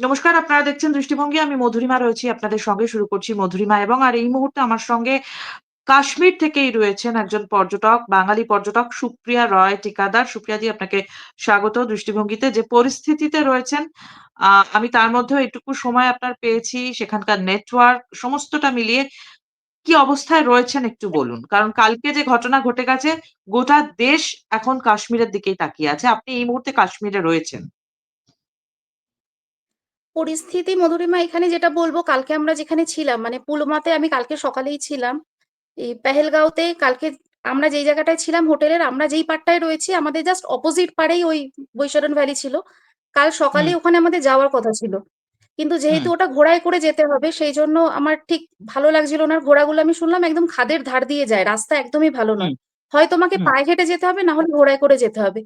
নমস্কার, আপনারা দেখছেন দৃষ্টিভঙ্গি। আমি মধুরিমা রয়েছি, আপনাদের সঙ্গে শুরু করছি মধুরিমা। এবং আর এই মুহূর্তে আমার সঙ্গে কাশ্মীর থেকেই রয়েছেন একজন পর্যটক, বাঙালি পর্যটক সুপ্রিয়া রয় টিকাদার সুপ্রিয়া জি, আপনাকে স্বাগত দৃষ্টিভঙ্গিতে। যে পরিস্থিতিতে রয়েছেন আমি তার মধ্যে এটুকু সময় আপনার পেয়েছি, সেখানকার নেটওয়ার্ক, সমস্তটা মিলিয়ে কি অবস্থায় রয়েছেন একটু বলুন। কারণ কালকে যে ঘটনা ঘটে গেছে, গোটা দেশ এখন কাশ্মীরের দিকেই তাকিয়ে আছে। আপনি এই মুহূর্তে কাশ্মীরে রয়েছেন। পরিস্থিতি মধুরিমা এখানে যেটা বলব কালকে আমরা যেখানে ছিলাম মানে পুলমাতে আমি কালকে সকালেই ছিলাম এই পেহেলগাঁওতে কালকে আমরা যেই জায়গাটায় ছিলাম হোটেলের আমরা যেই পার্টটায় রয়েছি আমাদের জাস্ট অপোজিট পাড়েই ওই বৈশারণ ভ্যালি ছিল। কাল সকালে ওখানে আমাদের যাওয়ার কথা ছিল। কিন্তু যেহেতু ওটা ঘোড়ায় করে যেতে হবে সেই জন্য আমার ঠিক ভালো লাগছিল না। ঘোড়াগুলো আমি শুনলাম একদম খাদের ধার দিয়ে যায় রাস্তা একদমই ভালো নয়। হয় তোমাকে পায়ে হেঁটে যেতে হবে না হলে ঘোড়ায় করে যেতে হবে।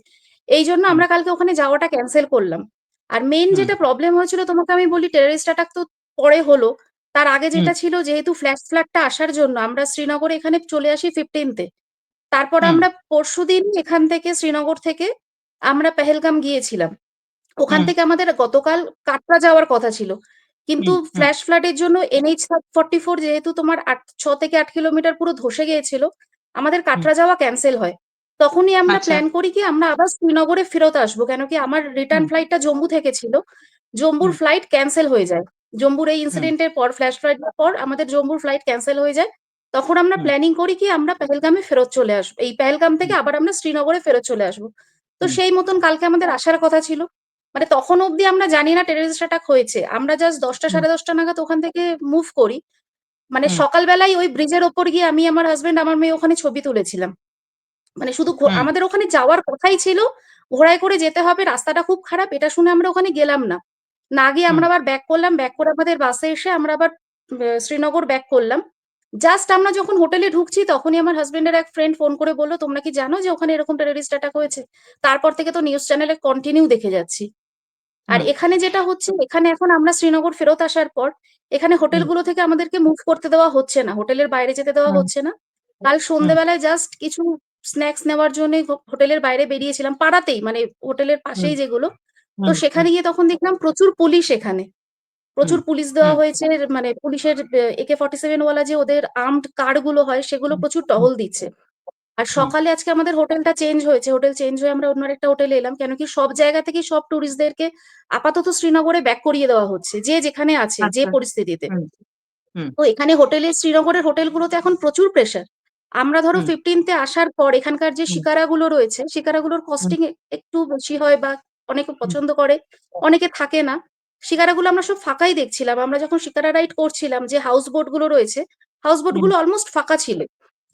এই জন্য আমরা কালকে ওখানে যাওয়াটা ক্যান্সেল করলাম। আর মেইন যেটা প্রবলেম হয়েছিল তোমাকে আমি বলি টেররিস্ট অ্যাটাক তো পরে হলো। তার আগে যেটা ছিল যেহেতু ফ্ল্যাশ ফ্ল্যাটটা আসার জন্য আমরা শ্রীনগরে এখানে চলে আসি ফিফটিনতে তারপর আমরা পরশুদিন এখান থেকে শ্রীনগর থেকে আমরা পেহেলগাম গিয়েছিলাম। ওখান থেকে আমাদের গতকাল কাটরা যাওয়ার কথা ছিল। কিন্তু ফ্ল্যাশ ফ্লাডের জন্য এনএইচ ফর্টি ফোর যেহেতু তোমার আট ছ থেকে আট কিলোমিটার পুরো ধসে গিয়েছিল আমাদের কাটরা যাওয়া ক্যান্সেল হয়। তখনই আমরা আচ্ছা। প্ল্যান করি কি আমরা আবার শ্রীনগরে ফেরত আসব। কেন কি আমার রিটার্ন ফ্লাইটটা জম্মু থেকে ছিল। জম্বুর হুম। ফ্লাইট ক্যান্সেল হয়ে যায়। জম্বুর এই ইনসিডেন্টের পর ফ্ল্যাশ ফ্লাইটের পর আমাদের জম্বুর ফ্লাইট ক্যান্সেল হয়ে যায়। তখন আমরা প্ল্যানিং করি কি আমরা পেহেলগামে ফেরত চলে আসব এই পেহেলগাম থেকে আবার আমরা শ্রীনগরে ফেরত চলে আসব। তো সেই মতন কালকে আমাদের আসার কথা ছিল। মানে তখন অবধি আমরা জানি না টেররিস্ট অ্যাটাক হয়েছে। আমরা জাস্ট দশটা সাড়ে দশটা নাগাদ ওখান থেকে মুভ করি। মানে সকালবেলায় ওই ব্রিজের ওপর গিয়ে আমি আমার হাজবেন্ড আমার মেয়ে ওখানে ছবি তুলেছিলাম। মানে শুধু আমাদের ওখানে যাওয়ার কথাই ছিল ঘোড়ায় করে যেতে হবে রাস্তাটা খুব খারাপ এটা শুনে আমরা ওখানে গেলাম না। না গিয়ে আমরা আবার ব্যাক করলাম ব্যাক করে আমাদের বাসে এসে আমরা আবার শ্রীনগর ব্যাক করলাম। জাস্ট আমরা যখন হোটেলে ঢুকছি তখনই আমার হাজবেন্ডের এক ফ্রেন্ড ফোন করে বলল তোমরা কি জানো যে ওখানে এরকম টেররিস্ট অ্যাটাক হয়েছে? তারপর থেকে তো নিউজ চ্যানেলে কন্টিনিউ দেখে যাচ্ছি। আর এখানে যেটা হচ্ছে এখানে এখন আমরা শ্রীনগর ফেরত আসার পর এখানে হোটেলগুলো থেকে আমাদেরকে মুভ করতে দেওয়া হচ্ছে না হোটেলের বাইরে যেতে দেওয়া হচ্ছে না। কাল সন্ধ্যেবেলায় জাস্ট কিছু স্ন্যাক্স নেওয়ার জন্য হোটেলের বাইরে বেরিয়েছিলাম পাড়াতেই মানে হোটেলের পাশেই যেগুলো। তো সেখানে গিয়ে তখন দেখলাম প্রচুর পুলিশ এখানে। প্রচুর পুলিশ দেওয়া হয়েছে মানে পুলিশের একে ফর্টি সেভেন ওয়ালা যে ওদের আর্মড কারগুলো হয় সেগুলো প্রচুর টহল দিচ্ছে। আর সকালে আজকে আমাদের হোটেলটা চেঞ্জ হয়েছে। হোটেল চেঞ্জ হয়ে আমরা অন্য একটা হোটেলে এলাম কেন কি সব জায়গা থেকে সব টুরিস্টদেরকে আপাতত শ্রীনগরে ব্যাক করিয়ে দেওয়া হচ্ছে যে যেখানে আছে যে আচ্ছা। পরিস্থিতিতে। তো এখানে হোটেলে শ্রীনগরের হোটেলগুলোতে এখন প্রচুর প্রেশার আমরা ধরো ফিফটিনতে আসার পর এখানকার যে শিকারাগুলো রয়েছে শিকারাগুলোর কস্টিং একটু বেশি হয় বা অনেকে পছন্দ করে অনেকে থাকে না। শিকারাগুলো আমরা সব ফাঁকাই দেখছিলাম। আমরা যখন শিকারা রাইড করছিলাম যে হাউস বোটগুলো রয়েছে হাউস বোটগুলো অলমোস্ট ফাঁকা ছিল।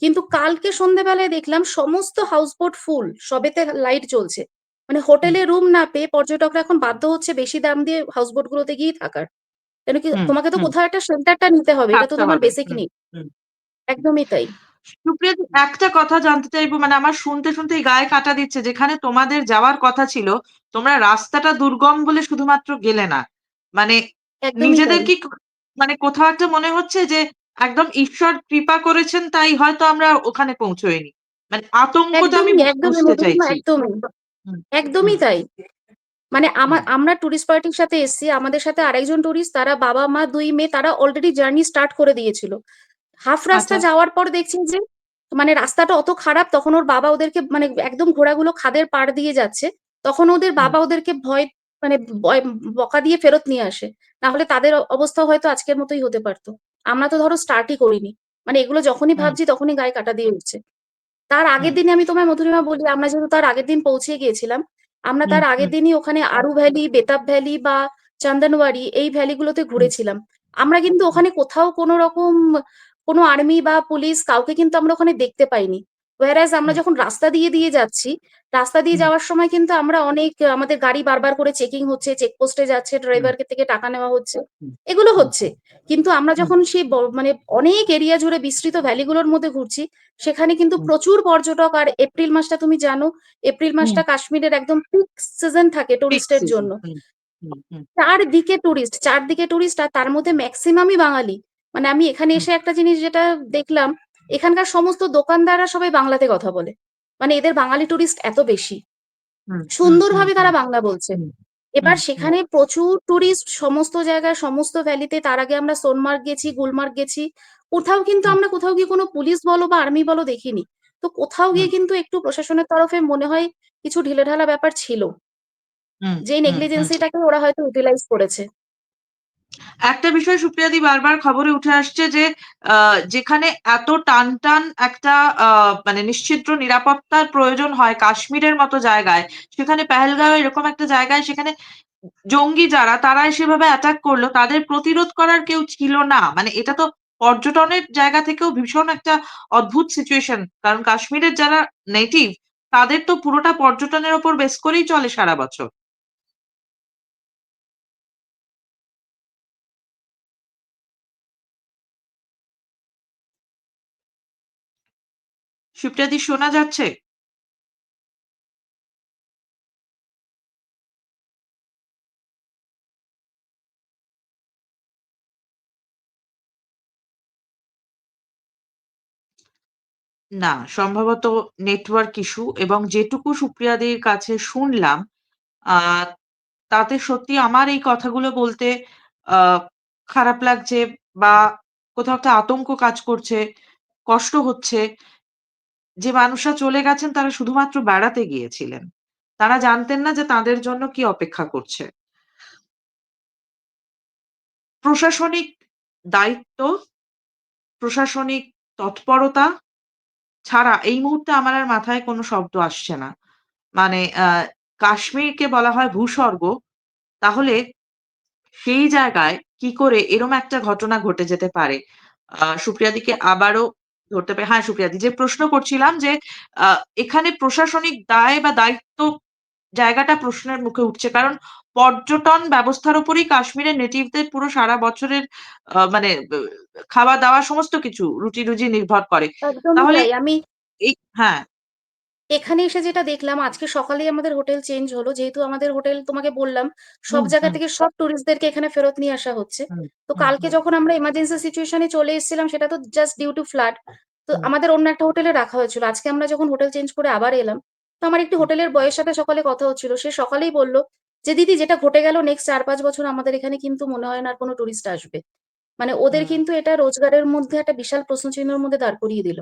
কিন্তু কালকে সন্ধ্যেবেলায় দেখলাম সমস্ত হাউস বোট ফুল সবেতে লাইট জ্বলছে। মানে হোটেলে রুম না পেয়ে পর্যটকরা এখন বাধ্য হচ্ছে বেশি দাম দিয়ে হাউস বোট গুলোতে গিয়েই থাকার। কেন কি তোমাকে তো কোথাও একটা শেল্টারটা নিতে হবে এটা তো তোমার বেসিক নেই একদমই তাই। সুপ্রিয়া একটা কথা জানতে চাইব মানে আমার শুনতে শুনতে গায়ে কাটা দিচ্ছে যেখানে তোমাদের যাওয়ার কথা ছিল তোমরা রাস্তাটা দুর্গম বলে শুধুমাত্র গেলে না। মানে নিজেদের কি মানে কোথাও একটা মনে হচ্ছে যে একদম ঈশ্বর কৃপা করেছেন তাই হয়তো আমরা ওখানে পৌঁছোইনি মানে আতঙ্কটা আমি বুঝতে চাইছি। একদমই। তাই। মানে আমার আমরা টুরিস্ট পার্টির সাথে এসেছি আমাদের সাথে আরেকজন টুরিস্ট তারা বাবা মা দুই মেয়ে তারা অলরেডি জার্নি স্টার্ট করে দিয়েছিল। হাফ রাস্তা আচ্ছা। যাওয়ার পর দেখছি যে মানে রাস্তাটা অত খারাপ তখন ওর বাবা ওদেরকে মানে একদম ঘোড়াগুলো খাদের পাড় দিয়ে যাচ্ছে। তখন ওদের বাবা ওদেরকে ভয় মানে বকা দিয়ে ফেরত নিয়ে আসে। না হলে তাদের অবস্থা হয়তো আজকের মতোই হতে পারতো। আমরা তো ধরো স্টার্টই করিনি। মানে এগুলো যখনই ভাবছি তখনই গায়ে কাটা দিয়ে উঠছে। তার আগের দিনে আমি তোমায় মধুরিমা বলি আমরা যেহেতু তার আগের দিন পৌঁছে গিয়েছিলাম আমরা তার আগের দিনই ওখানে আরু ভ্যালি বেতাব ভ্যালি বা চন্দনওয়ারি এই ভ্যালিগুলোতে ঘুরেছিলাম। আমরা কিন্তু ওখানে কোথাও কোনো রকম কোনো আর্মি বা পুলিশ কাউকে কিন্তু আমরা ওখানে দেখতে পাইনি। ওয়ারাজ আমরা যখন রাস্তা দিয়ে দিয়ে যাচ্ছি রাস্তা দিয়ে যাওয়ার সময় কিন্তু আমরা অনেক আমাদের গাড়ি বারবার করে চেকিং হচ্ছে চেকপোস্টে যাচ্ছে ড্রাইভারকে থেকে টাকা নেওয়া হচ্ছে এগুলো হচ্ছে। কিন্তু আমরা যখন সেই মানে অনেক এরিয়া জুড়ে বিস্তৃত ভ্যালিগুলোর মধ্যে ঘুরছি সেখানে কিন্তু প্রচুর পর্যটক আর এপ্রিল মাসটা তুমি জানো এপ্রিল মাসটা কাশ্মীরের একদম পিক সিজন থাকে টুরিস্টের জন্য। চারদিকে টুরিস্ট চারদিকে টুরিস্ট আর তার মধ্যে ম্যাক্সিমামই বাঙালি। মানে আমি এখানে এসে একটা জিনিস যেটা দেখলাম এখানকার সমস্ত দোকানদাররা সবাই বাংলাতে কথা বলে মানে এদের বাঙালি টুরিস্ট এত বেশি সুন্দরভাবে তারা বাংলা বলছে এবার সেখানে প্রচুর টুরিস্ট সমস্ত জায়গায় সমস্ত ভ্যালিতে তার আগে আমরা সোনমার্গ গেছি, গুলমার্গ গেছি। কোথাও কিন্তু আমরা কোথাও গিয়ে কোনো পুলিশ বলো বা আর্মি বলো দেখিনি। তো কোথাও গিয়ে কিন্তু একটু প্রশাসনের তরফে মনে হয় কিছু ঢিলেঢালা ব্যাপার ছিল। হুম। নেগলিজেন্সিটাকে ওরা হয়তো ইউটিলাইজ করেছে। একটা বিষয় সুপ্রিয়াদি বারবার খবরে উঠে আসছে যে যেখানে এত টান টান একটা মানে নিশ্ছিদ্র নিরাপত্তার প্রয়োজন হয় কাশ্মীরের মতো জায়গায়, সেখানে পেহেলগাঁও এরকম একটা জায়গায় সেখানে জঙ্গি যারা তারা সেভাবে অ্যাটাক করল, তাদের প্রতিরোধ করার কেউ ছিল না। মানে এটা তো পর্যটনের জায়গা থেকেও ভীষণ একটা অদ্ভুত সিচুয়েশন কারণ কাশ্মীরের যারা নেটিভ তাদের তো পুরোটা পর্যটনের ওপর বেস করেই চলে সারা বছর। সুপ্রিয়াদি শোনা যাচ্ছে না, সম্ভবত নেটওয়ার্ক ইস্যু এবং যেটুকু সুপ্রিয়াদির কাছে শুনলাম, আ তাতে সত্যি আমার এই কথাগুলো বলতে আ খারাপ লাগছে বা কোথাও একটা আতঙ্ক কাজ করছে, কষ্ট হচ্ছে। যে মানুষরা চলে গেছেন তারা শুধুমাত্র বেড়াতে গিয়েছিলেন। তারা জানতেন না যে তাদের জন্য কি অপেক্ষা করছে। প্রশাসনিক দায়িত্ব, প্রশাসনিক তৎপরতা ছাড়া এই মুহূর্তে আমার আর মাথায় কোনো শব্দ আসছে না। মানে কাশ্মীরকে বলা হয় ভূস্বর্গ। তাহলে সেই জায়গায় কি করে এরম একটা ঘটনা ঘটে যেতে পারে? সুপ্রিয়াদিকে আবারও ধরতে পারি হ্যাঁ, সুপ্রিয়াদি যে প্রশ্ন করছিলাম যে এখানে প্রশাসনিক দায় বা দায়িত্ব জায়গাটা প্রশ্নের মুখে উঠছে। কারণ পর্যটন ব্যবস্থার উপরেই কাশ্মীরের নেটিভদের পুরো সারা বছরের মানে খাওয়া-দাওয়া সমস্ত কিছু রুটি-রুজি নির্ভর করে। তাহলে আমি এই হ্যাঁ, এখানে এসে যেটা দেখলাম আজকে সকালেই আমাদের হোটেল চেঞ্জ হলো। যেহেতু আমাদের হোটেল তোমাকে বললাম সব জায়গা থেকে সব টুরিস্টদেরকে এখানে ফেরত নিয়ে আসা হচ্ছে। তো কালকে যখন আমরা এমার্জেন্সি সিচুয়েশন চলে এসেছিলাম সেটা তো জাস্ট ডিউ টু ফ্লাড। তো আমাদের অন্য একটা হোটেলে রাখা হয়েছিল। আজকে আমরা যখন হোটেল চেঞ্জ করে আবার এলাম, তো আমার একটি হোটেলের বয়ের সাথে সকালে কথা হচ্ছিল। সে সকালেই বলল যে, "দিদি যেটা ঘটে গেল নেক্সট ৪-৫ বছর আমাদের এখানে কিন্তু মনে হয় না আর কোন টুরিস্ট আসবে।" মানে ওদের কিন্তু এটা রোজগারের মধ্যে একটা বিশাল প্রশ্নচিহ্নের মধ্যে দাঁড় করিয়ে দিল।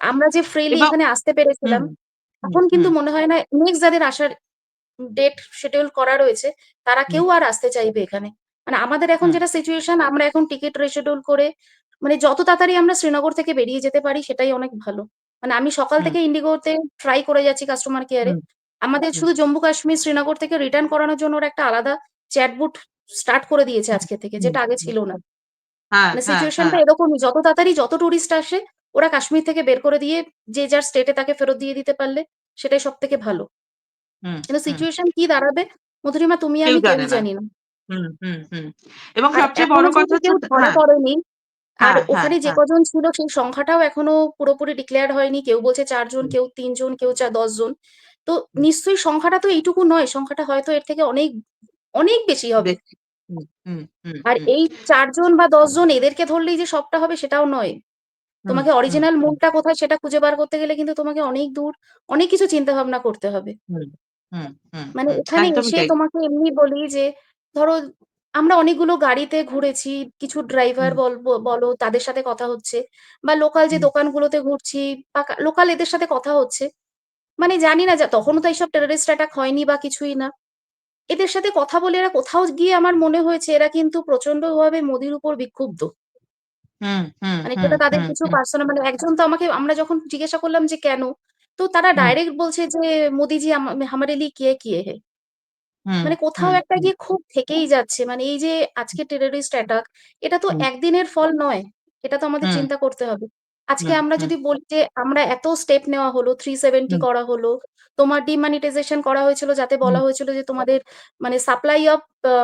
আমরা যে ফ্রিলি এখানে আসতে পেরেছিলাম, এখন কিন্তু মনে হয় না নেক্সট যাদের আসার ডেট শিডিউল করা রয়েছে, তারা কেউ আর আসতে চাইবে এখানে। মানে আমাদের এখন যেটা সিচুয়েশন আমরা এখন টিকেট রিশিডিউল করে মানে যত তাড়াতাড়ি আমরা শ্রীনগর থেকে বেরিয়ে যেতে পারি সেটাই অনেক ভালো। মানে আমি সকাল থেকে ইন্ডিগোতে ট্রাই করে যাচ্ছি কাস্টমার কেয়ারে। আমাদের শুধু জম্মু কাশ্মীর, শ্রীনগর থেকে রিটার্ন করানোর জন্য ওরা একটা আলাদা চ্যাটবুট স্টার্ট করে দিয়েছে আজকে থেকে, যেটা আগে ছিল না। হ্যাঁ, মানে হ্যাঁ, হ্যাঁ। সিচুয়েশনটা এরকমই যত তাড়াতাড়ি যত টুরিস্ট আসে ওরা কাশ্মীর থেকে বের করে দিয়ে যে যার স্টেটে তাকে ফেরত দিয়ে দিতে পারলে সেটাই সব থেকে ভালো। কিন্তু সিচুয়েশন কি দাঁড়াবে মধুরিমা তুমি আমি কেউই জানি না। হুম, হুম, হুম। এবং সবচেয়ে বড় কথা কেউ ধরা হ্যাঁ, পড়েনি আর হ্যাঁ, হ্যাঁ, ওখানে যে। কজন ছিল সেই সংখ্যাটাও এখনও পুরোপুরি ডিক্লেয়ার হয়নি। কেউ বলছে চারজন কেউ তিনজন কেউ চা ১০ জন। তো নিশ্চয়ই সংখ্যাটা তো এইটুকু নয়। সংখ্যাটা হয়তো এর থেকে অনেক, অনেক বেশি হবে। আর এই চারজন বা দশজন এদেরকে ধরলেই যে সবটা হবে সেটাও নয়। তোমাকে অরিজিনাল মূলটা কোথায় সেটা খুঁজে বার করতে গেলে কিন্তু তোমাকে অনেক দূর, অনেক কিছু চিন্তা ভাবনা করতে হবে। মানে। এখানে এসে তোমাকে এমনি বলি যে ধরো আমরা অনেকগুলো গাড়িতে ঘুরেছি। কিছু ড্রাইভার বল বলো তাদের সাথে কথা হচ্ছে বা লোকাল যে দোকানগুলোতে ঘুরছি বা লোকাল এদের সাথে কথা হচ্ছে। মানে জানি না যা তখনও তো এইসব টেররিস্ট অ্যাটাক হয়নি বা কিছুই না। এদের সাথে কথা বলে এরা কোথাও গিয়ে আমার মনে হয়েছে এরা কিন্তু প্রচন্ডভাবে মোদির উপর বিক্ষুব্ধ। মানে সেটা তাদের কিছু পার্সোনাল মানে একজন তো আমাকে আমরা যখন জিজ্ঞাসা করলাম যে কেন? তো তারা ডাইরেক্ট বলছে যে মোদিজি হামারে লিয়ে কিয়ে কিয়ে হে। মানে কোথাও একটা গিয়ে খুব থেকেই যাচ্ছে। মানে এই যে আজকে টেররিস্ট অ্যাটাক এটা তো একদিনের ফল নয়। এটা তো আমাদের চিন্তা করতে হবে। আজকে আমরা যদি বলি যে আমরা এত স্টেপ নেওয়া হলো, 370 হুম, করা হলো, তোমার ডিমনিটাইজেশন করা হয়েছিল যাতে বলা হয়েছিল যে তোমাদের মানে সাপ্লাই অফ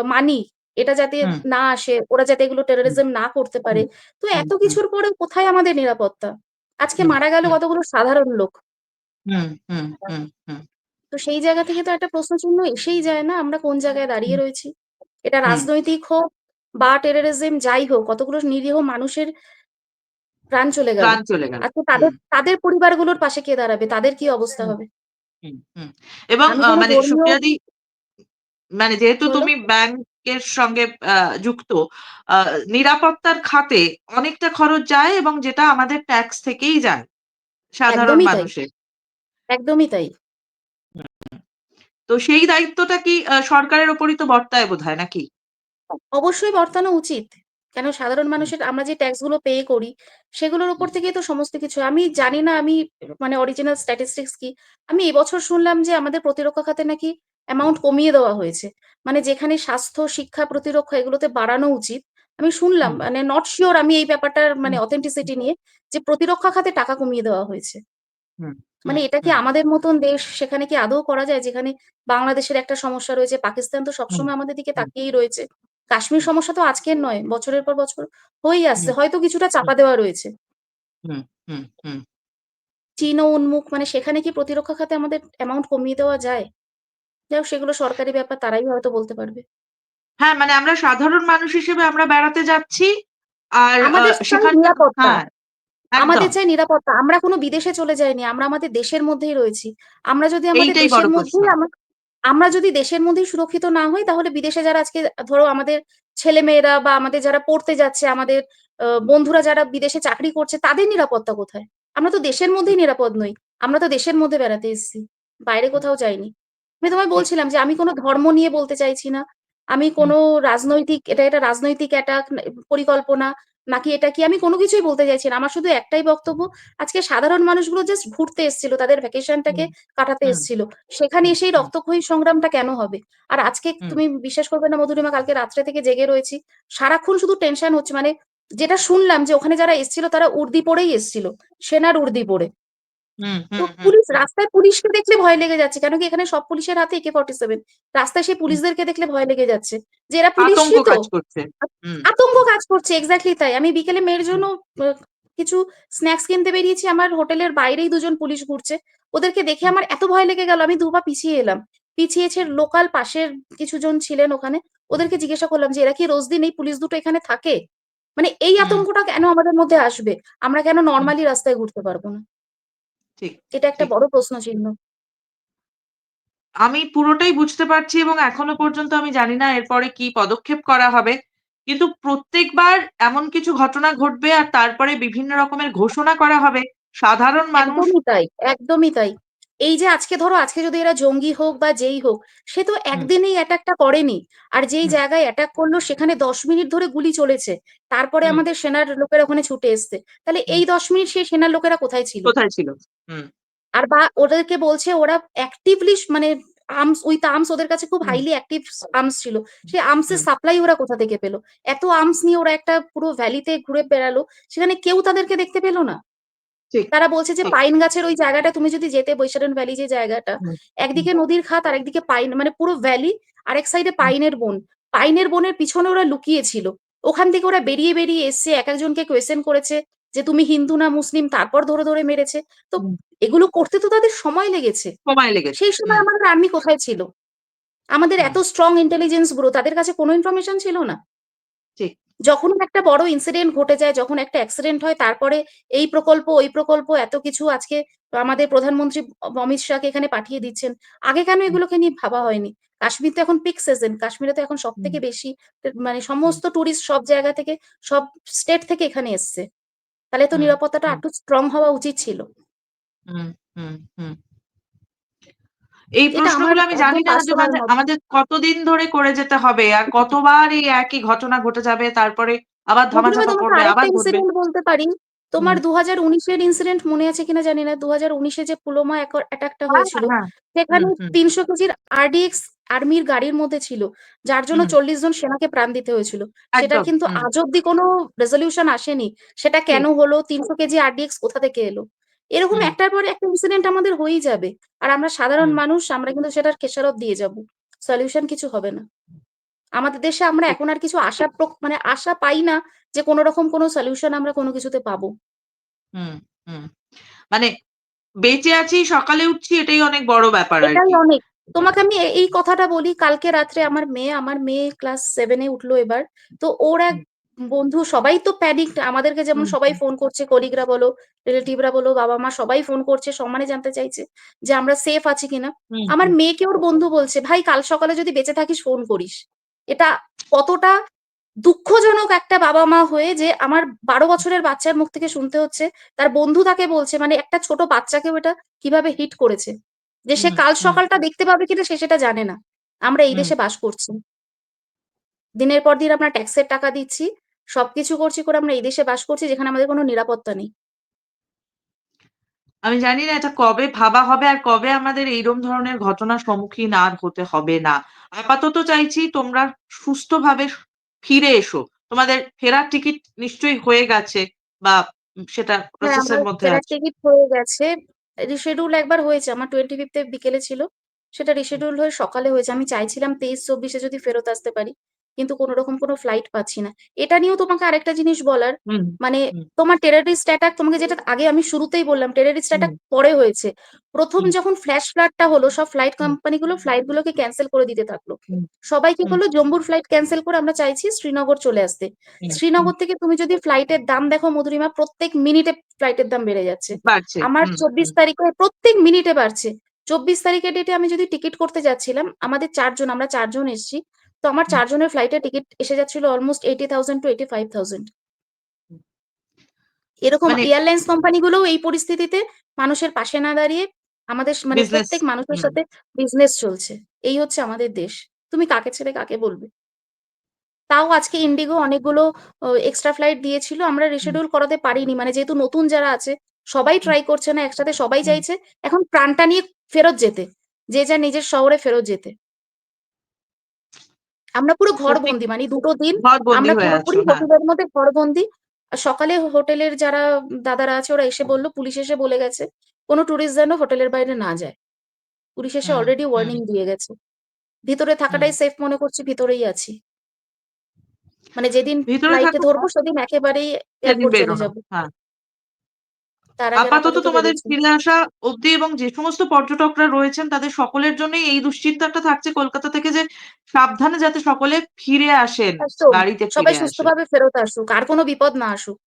মানি এটা যাতে না আসে, ওরা যাতে এগুলো টেরোরিজম না করতে পারে। তো এত কিছুর পরেও কোথায় আমাদের নিরাপত্তা? আজকে মারা গেল কতগুলো সাধারণ লোক। তো সেই জায়গা থেকে তো একটা প্রশ্নচিহ্ন এসেই যায় না আমরা কোন জায়গায় দাঁড়িয়ে রয়েছি। এটা রাজনৈতিক হোক বা টেরোরিজম যাই হোক, কতগুলো নিরীহ মানুষের প্রাণ চলে গেল। আজকে তাদের তাদের পরিবারগুলোর পাশে কে দাঁড়াবে? তাদের কি অবস্থা হবে? এবং মানে সুপ্রিয়াদি মানে যেহেতু তুমি তুমি ব্যাংকের সঙ্গে যুক্ত, নিরাপত্তার খাতে অনেকটা খরচ যায় এবং যেটা আমাদের ট্যাক্স থেকেই যায়, সাধারণ মানুষের। একদমই তাই। তো সেই দায়িত্বটা কি সরকারের উপরই তো বর্তায় বোধ হয় নাকি? অবশ্যই বর্তানো উচিত। কেন সাধারণ মানুষের আমরা যে ট্যাক্সগুলো পে করি, সেগুলোর উপর থেকেই তো সমস্ত কিছু। আমি জানি না আমি মানে অরিজিনাল স্ট্যাটিস্টিক্স কি। আমি এবছর শুনলাম যে আমাদের প্রতিরক্ষা খাতে নাকি অ্যামাউন্ট কমিয়ে দেওয়া হয়েছে। মানে যেখানে স্বাস্থ্য, শিক্ষা, প্রতিরক্ষা এগুলোতে বাড়ানো উচিত। আমি শুনলাম মানে নট শিওর আমি এই ব্যাপারটার মানে অথেন্টিসিটি নিয়ে যে প্রতিরক্ষা খাতে টাকা কমিয়ে দেওয়া হয়েছে। মানে এটা কি আমাদের মতন দেশ সেখানে কি আদৌ করা যায়? যেখানে বাংলাদেশের একটা সমস্যা রয়েছে, পাকিস্তান তো সবসময় আমাদের দিকে তাকিয়েই রয়েছে। কাশ্মীর সমস্যা তো আজকের নয়, বছরের পর বছর হয়েই আসছে। হয়তো কিছুটা চাপা দেওয়া রয়েছে। হুম, হুম, হুম। চীনও উন্মুখ মানে সেখানে কি প্রতিরক্ষা খাতে আমাদের অ্যামাউন্ট কমিয়ে দেওয়া যায়? যাই হোক সেগুলো সরকারি ব্যাপার তারাই হয়তো বলতে পারবে। হ্যাঁ, মানে আমরা সাধারণ মানুষ হিসেবে আমরা বেড়াতে যাচ্ছি। আর আমাদের চাই সেখানকার নিরাপত্তা। হ্যাঁ, আমাদের চাই নিরাপত্তা। আমরা কোনো বিদেশে চলে যাইনি। আমরা আমাদের দেশের মধ্যেই রয়েছি। আমরা যদি আমাদের দেশের মধ্যেই আমা আমরা যদি দেশের মধ্যেই সুরক্ষিত না হই তাহলে বিদেশে যারা আজকে ধরো আমাদের ছেলেমেয়েরা বা আমাদের যারা পড়তে যাচ্ছে, আমাদের বন্ধুরা যারা বিদেশে চাকরি করছে তাদের নিরাপত্তা কোথায়? আমরা তো দেশের মধ্যেই নিরাপদ নই। আমরা তো দেশের মধ্যে বেড়াতে এসেছি। বাইরে কোথাও যাইনি। আমি তোমায় বলছিলাম যে আমি কোনো ধর্ম নিয়ে বলতে চাইছি না। আমি কোনো রাজনৈতিক এটা, এটা রাজনৈতিক অ্যাটাক পরিকল্পনা নাকি এটা কি আমি কোনো কিছুই বলতে চাইছি না। আমার শুধু একটাই বক্তব্য, আজকে সাধারণ মানুষগুলো জাস্ট ঘুরতে এসেছিল তাদের ভ্যাকেশনটাকে কাটাতে এসছিল। সেখানে হুম, এসে এই হুম, রক্তক্ষয়ী সংগ্রামটা কেন হবে? আর আজকে তুমি বিশ্বাস করবে না মধুরিমা কালকে রাত্রে থেকে জেগে রয়েছি। সারাক্ষণ শুধু টেনশন হচ্ছে। মানে যেটা শুনলাম যে ওখানে যারা এসছিল তারা উর্দি পরেই এসছিল। সেনার উর্দি পড়ে। হুম, তো হুম, হুম, পুলিশ রাস্তায় পুলিশকে দেখলে ভয় লেগে যাচ্ছে। কেন কি এখানে সব পুলিশের হাতে AK-47 রাস্তায় সেই হুম। পুলিশদেরকে দেখলে ভয় লেগে যাচ্ছে। যে এরা আতঙ্ক পুলিশই তো। কাজ করছে। আ হুম, আতঙ্ক কাজ করছে এক্সাক্টলি তাই। আমি বিকেলে মেয়ের হুম, জন্য আ কিছু স্ন্যাকস কিনতে বেরিয়েছি। আমার হোটেলের বাইরেই দুজন পুলিশ ঘুরছে। ওদেরকে দেখে হুম, আমার এত ভয় লেগে গেল আমি দু'পা পিছিয়ে এলাম। পিছিয়েছে লোকাল পাশের কিছুজন ছিলেন ওখানে। ওদেরকে জিজ্ঞাসা করলাম যে, "এরা কি রোজদিন এই পুলিশ দুটো এখানে থাকে?" মানে এই হুম, আতঙ্কটা কেন আমাদের মধ্যে আসবে? আমরা কেন হুম, নরমালি রাস্তায় ঘুরতে পারব না? ঠিক, এটা একটা ঠিক। বড় প্রশ্ন চিহ্ন। আমি পুরোটাই বুঝতে পারছি এবং এখনও পর্যন্ত আমি জানি না এরপরে কি পদক্ষেপ করা হবে। কিন্তু প্রত্যেকবার এমন কিছু ঘটনা ঘটবে আর তারপরে বিভিন্ন রকমের ঘোষণা করা হবে। সাধারণ মানুষ একদমই তাই, একদমই তাই। এই যে আজকে ধরো আজকে যদি এরা জঙ্গি হোক বা যেই হোক, সে তো একদিনেই অ্যাটাকটা করেনি। আর যেই জায়গায় অ্যাটাক করল সেখানে ১০ মিনিট ধরে গুলি চলেছে। তারপরে আমাদের সেনার লোকেরা ওখানে ছুটে এসছে। তাহলে এই ১০ মিনিট সেই সেনার লোকেরা কোথায় ছিল? কোথায় ছিল? আর বা ওদেরকে বলছে ওরা অ্যাক্টিভলি মানে আর্মস উইথ আর্মস ওদের কাছে খুব হাইলি অ্যাক্টিভ আর্মস ছিল। সেই আর্মস এর সাপ্লাই ওরা কোথা থেকে পেল এত আর্মস নিয়ে ওরা একটা পুরো ভ্যালিতে ঘুরে বেড়ালো। সেখানে কেউ তাদেরকে দেখতে পেল না। তারা বলছে যে পাইন গাছের ওই জায়গাটা তুমি যদি যেতে বৈশারন ভ্যালি যে জায়গাটা, একদিকে নদীর খাত আর একদিকে পাইন মানে পুরো ভ্যালি, আরেক সাইডে হুম, পাইনের বন। পাইনের বনের পিছনে ওরা লুকিয়েছিল ওখান থেকে ওরা বেরিয়ে, বেরিয়ে এসছে এক একজনকে কোয়েশ্চেন করেছে যে, "তুমি হিন্দু না মুসলিম?" তারপর ধরে, ধরে মেরেছে। তো এগুলো করতে তো তাদের সময় লেগেছে। সময় লেগেছে। সেই সময় আমাদের আর্মি কোথায় ছিল? আমাদের এত স্ট্রং ইন্টেলিজেন্স ব্যুরো তাদের কাছে কোনো ইনফরমেশন ছিল না? ঠিক। যখন একটা বড় ইনসিডেন্ট ঘটে যায়, যখন একটা অ্যাক্সিডেন্ট হয় তারপরে এই প্রকল্প, ওই প্রকল্প এত কিছু আজকে আমাদের প্রধানমন্ত্রী অমিত শাহকে এখানে পাঠিয়ে দিচ্ছেন। আগে কেন এগুলোকে নিয়ে ভাবা হয়নি? কাশ্মীর তো এখন পিক সিজন। কাশ্মীরে তো এখন সব থেকে বেশি মানে সমস্ত টুরিস্ট সব জায়গা থেকে, সব স্টেট থেকে এখানে এসছে। তাহলে তো নিরাপত্তাটা আরেকটু স্ট্রং হওয়া উচিত ছিল। হুম, হুম, হুম। এই প্রশ্নগুলো আমি জানি না যে আমাদের কতদিন ধরে করে যেতে হবে আর কতবার এই একই ঘটনা ঘটে যাবে তারপরে আবার ধামাচাপা পড়বে আবার। ইনসিডেন্ট বলতে পারি। তোমার তোমার ২০১৯ এর ইনসিডেন্ট মনে আছে কিনা জানি না। ২০১৯ এ যে পুলওয়ামা অ্যাক অ্যাটাকটা হ্যাঁ, হয়েছিল। হ্যাঁ। সেখানে ৩০০ কেজির আরডিএক্স আর্মির গাড়ির মধ্যে ছিল। যার জন্য চল্লিশ জন সেনাকে প্রাণ দিতে হয়েছিল। সেটা কিন্তু আজ অব্দি কোনো রেজোলিউশন আসেনি। সেটা কেন হলো? ৩০০ কেজি আরডিএক্স কোথা থেকে এলো? এরকম একটার পর একটা ইনসিডেন্ট আমাদের হয়েই যাবে। আর আমরা সাধারণ মানুষ আমরা কিন্তু সেটার খেসারত দিয়ে যাব। সলিউশন কিছু হবে না। আমাদের দেশে আমরা এখন আর কিছু আশা মানে আশা পাই না যে কোন রকম কোন সলিউশন আমরা কোনো কিছুতে পাবো। হুম, হুম। মানে বেঁচে আছি, সকালে উঠছি এটাই অনেক বড় ব্যাপার এটাই অনেক। তোমাকে আমি এই কথাটা বলি কালকে রাত্রে আমার মেয়ে, আমার মেয়ে ক্লাস 7 এ উঠল এবার। তো ওর এক বন্ধু সবাই তো প্যানিক আমাদেরকে যেমন সবাই ফোন করছে কলিগরা বলো রিলেটিভরা বলো বাবা মা সবাই ফোন করছে সম্মানে জানতে চাইছে যে আমরা সেফ আছি কিনা। আমার মেয়েকে ওর বন্ধু বলছে ভাই কাল সকালে যদি বেঁচে থাকিস ফোন করিস। এটা কতটা দুঃখজনক একটা বাবা মা হয়ে যে আমার বারো বছরের বাচ্চার মুখ থেকে শুনতে হচ্ছে তার বন্ধু তাকে বলছে মানে একটা ছোট বাচ্চাকেও এটা কীভাবে হিট করেছে? যে সে কাল সকালটা দেখতে পাবে কিনা সে সেটা জানে না। আমরা এই দেশে বাস করছি। দিনের পর দিন আমরা ট্যাক্সের টাকা দিচ্ছি। সবকিছু করছি করে আমরা এই দেশে বাস করছি যেখানে আমাদের কোনো নিরাপত্তা নেই আমি জানি না এটা কবে ভাবা হবে আর কবে আমাদের এইরকম ধরনের ঘটনার সম্মুখীন আর হতে হবে না। আপাতত চাইছি তোমরা সুস্থভাবে ফিরে এসো। তোমাদের ফেরার টিকিট নিশ্চয়ই হয়ে গেছে বা সেটা হ্যাঁ, প্রসেস আমার মধ্যে আছে। টিকিট হয়ে গেছে। রিশিডিউল একবার হয়েছে। আমার 25th এ বিকেলে ছিল। সেটা রিশেডিউল হয়ে সকালে হয়েছে। আমি চাইছিলাম 23-24 এ যদি ফেরত আসতে পারি। কিন্তু কোন রকম কোন ফ্লাইট পাচ্ছি না। এটা নিয়েও তোমাকে আরেকটা জিনিস বলার, মানে তোমার টেররিস্ট অ্যাটাক তোমাকে যেটা আগে আমি শুরুতেই বললাম টেররিস্ট অ্যাটাক পরে হয়েছে। প্রথম যখন ফ্ল্যাশ ফ্লাডটা হলো সব ফ্লাইট কোম্পানিগুলো ফ্লাইট গুলোকে ক্যানসেল করে দিতে থাকল। সবাই কি করল জম্বুর ফ্লাইট ক্যান্সেল করে আমরা চাইছি শ্রীনগর চলে আসতে। শ্রীনগর থেকে তুমি যদি ফ্লাইটের দাম দেখো মধুরিমা প্রত্যেক মিনিটে ফ্লাইটের দাম বেড়ে যাচ্ছে। আমার চব্বিশ তারিখে প্রত্যেক মিনিটে বাড়ছে। ২৪ তারিখের ডেটে আমি যদি টিকিট করতে যাচ্ছিলাম, আমাদের চারজন আমরা চারজন এসছি। তো আমার চারজনের ৪ জনের ফ্লাইটের টিকিট এসে যাচ্ছিল অলমোস্ট 80,000 টু 85,000 হুম। এরকম মানে এয়ারলাইন্স কোম্পানিগুলোও এই পরিস্থিতিতে মানুষের পাশে না দাঁড়িয়ে আমাদের মানে প্রত্যেক মানুষের সাথে বিজনেস চলছে। এই হচ্ছে আমাদের দেশ। তুমি কাকে ছেড়ে কাকে বলবে? তাও আজকে ইন্ডিগো অনেকগুলো এক্সট্রা ফ্লাইট দিয়েছিল। আমরা রিশিডিউল করাতে পারিনি। মানে যেহেতু নতুন যারা আছে সবাই ট্রাই করছে না একসাথে সবাই চাইছে এখন প্রাণটা নিয়ে ফেরত যেতে। যে যার নিজের শহরে ফেরত যেতে। আমরা পুরো সত্যি ঘরবন্দি মানে দুটো দিন আমরা পুরোপুরি হ্যাঁ, হোটেলের মধ্যে ঘরবন্দি। আর সকালে হোটেলের যারা দাদারা আছে ওরা এসে বলল পুলিশ এসে বলে গেছে, "কোন টুরিস্ট যেন হোটেলের বাইরে না যায়।" পুলিশ এসে অলরেডি ওয়ার্নিং দিয়ে গেছে। ভিতরে থাকাটাই সেফ মনে করছি ভিতরেই আছি। মানে যেদিন ভিতরে ফ্লাইটে ধরবো সেদিন একেবারেই এয়ারপোর্ট চলে। যাব। আপাতত তোমাদের ফিরে আসা অবধি এবং যে সমস্ত পর্যটকরা রয়েছেন তাদের সকলের জন্যই এই দুশ্চিন্তাটা থাকছে কলকাতা থেকে যে সাবধানে যাতে সকলে ফিরে আসেন, বাড়িতে সবাই সুস্থভাবে ফেরত আসুক। আর কোনো বিপদ না আসুক।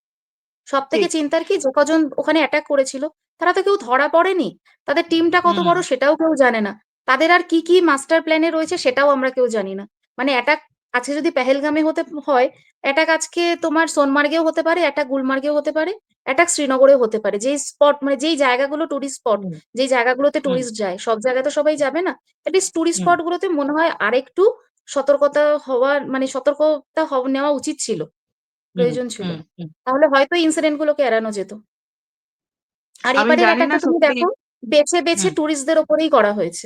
সব থেকে চিন্তার কি যে কজন ওখানে অ্যাটাক করেছিল, তারা তো কেউ ধরা পড়েনি। তাদের টিমটা কত বড় সেটাও কেউ জানে না। তাদের আর কি, কি মাস্টার প্ল্যান এ রয়েছে সেটাও আমরা কেউ জানি না। মানে অ্যাটাক আজকে যদি পেহেলগামে হতে হয়, অ্যাটাক আজকে তোমার সোনমার্গেও হতে পারে, অ্যাটাক গুলমার্গেও হতে পারে, অ্যাটাক শ্রীনগরে হতে পারে। যেই স্পট মানে যেই জায়গাগুলো টুরিস্ট স্পট, যেই জায়গাগুলোতে টুরিস্ট যায়, সব জায়গায় তো সবাই যাবে না। এটলিস্ট টুরিস্ট স্পট গুলোতে মনে হয় আরেকটু সতর্কতা হওয়ার মানে সতর্কতা নেওয়া উচিত ছিল, প্রয়োজন ছিল। তাহলে হয়তো ইনসিডেন্ট গুলোকে এড়ানো যেত। আর এবারে অ্যাটাকটা তুমি দেখো বেছে, বেছে টুরিস্টদের ওপরেই করা হয়েছে।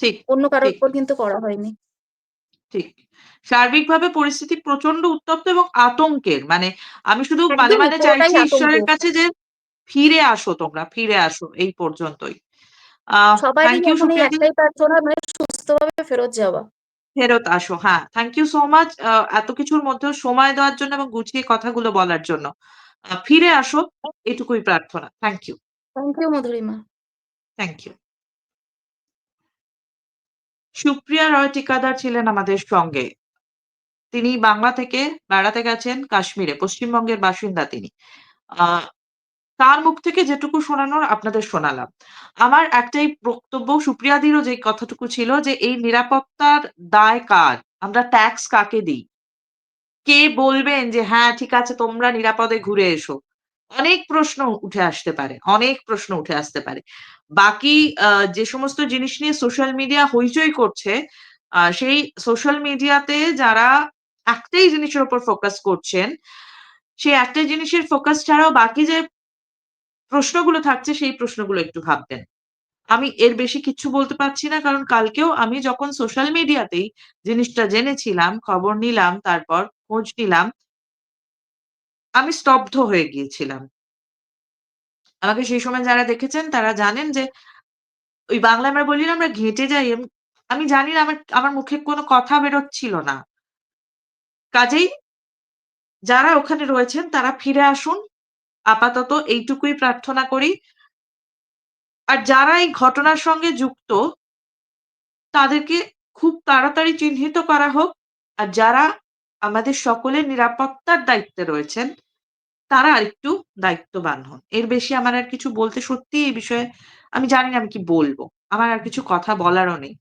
ঠিক, অন্য কারোর উপর কিন্তু করা হয়নি। ঠিক। সার্বিকভাবে পরিস্থিতি প্রচণ্ড উত্তপ্ত এবং আতঙ্কের। মানে আমি শুধু মানে, একদমই মানে চাইছি ঈশ্বরের কাছে যে ফিরে আসো তোমরা, ফিরে আসো এই পর্যন্তই। Thank you. একটাই প্রার্থনা মানে সুস্থভাবে ফেরত যাওয়া। ফেরত আসো। হ্যাঁ, থ্যাংক ইউ সো মাচ এত কিছুর মধ্যেও সময় দেওয়ার জন্য এবং গুছিয়ে কথাগুলো বলার জন্য। ফিরে আসো এটুকুই প্রার্থনা। Thank you, thank you Madhurima. Thank you. Supriya Roy Tikadar ছিলেন আমাদের সঙ্গে। তিনি বাংলা থেকে বেড়াতে গেছেন কাশ্মীরে। পশ্চিমবঙ্গের বাসিন্দা তিনি। তার মুখ থেকে যেটুকু শোনানোর আপনাদের শোনালাম। আমার একটাই বক্তব্য সুপ্রিয়াদিরও যে কথাটুকু ছিল যে এই নিরাপত্তার দায় কার? আমরা ট্যাক্স কাকে দিই? কে বলবেন যে হ্যাঁ, ঠিক আছে তোমরা নিরাপদে ঘুরে এসো? অনেক প্রশ্ন উঠে আসতে পারে, অনেক প্রশ্ন উঠে আসতে পারে। বাকি যে সমস্ত জিনিস নিয়ে সোশ্যাল মিডিয়া হইচই করছে, সেই সোশ্যাল মিডিয়াতে যারা একটাই জিনিসের উপর ফোকাস করছেন, সেই একটাই জিনিসের ফোকাস ছাড়াও বাকি যে প্রশ্নগুলো থাকছে সেই প্রশ্নগুলো একটু ভাববেন। আমি এর বেশি কিচ্ছু বলতে পারছি না। কারণ কালকেও আমি যখন সোশ্যাল মিডিয়াতেই জিনিসটা জেনেছিলাম, খবর নিলাম, তারপর খোঁজ নিলাম, আমি স্তব্ধ হয়ে গিয়েছিলাম। আমাকে সেই সময় যারা দেখেছেন তারা জানেন যে, ওই বাংলায় আমরা বলি না আমরা ঘেঁটে যাই। আমি জানি না আমার আমার মুখে কোনো কথা বেরোচ্ছিল না। কাজেই যারা ওখানে রয়েছেন তারা ফিরে আসুন। আপাতত এইটুকুই প্রার্থনা করি। আর যারা এই ঘটনার সঙ্গে যুক্ত, তাদেরকে খুব তাড়াতাড়ি চিহ্নিত করা হোক। আর যারা আমাদের সকলের নিরাপত্তার দায়িত্বে রয়েছেন, তারা আরেকটু দায়িত্ববান হন। এর বেশি আমার আর কিছু বলতে সত্যি এই বিষয়ে আমি জানি না আমি কি বলব আমার আর কিছু কথা বলারও নেই।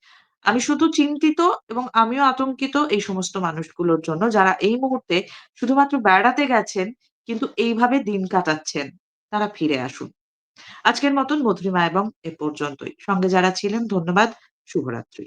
আমি শুধু চিন্তিত এবং আমিও আতঙ্কিত এই সমস্ত মানুষগুলোর জন্য যারা এই মুহূর্তে শুধুমাত্র বেড়াতে গেছেন কিন্তু এইভাবে দিন কাটাচ্ছেন। তারা ফিরে আসুন। আজকের মতন মধুরিমা এবং এ পর্যন্তই। সঙ্গে যারা ছিলেন ধন্যবাদ। শুভরাত্রি।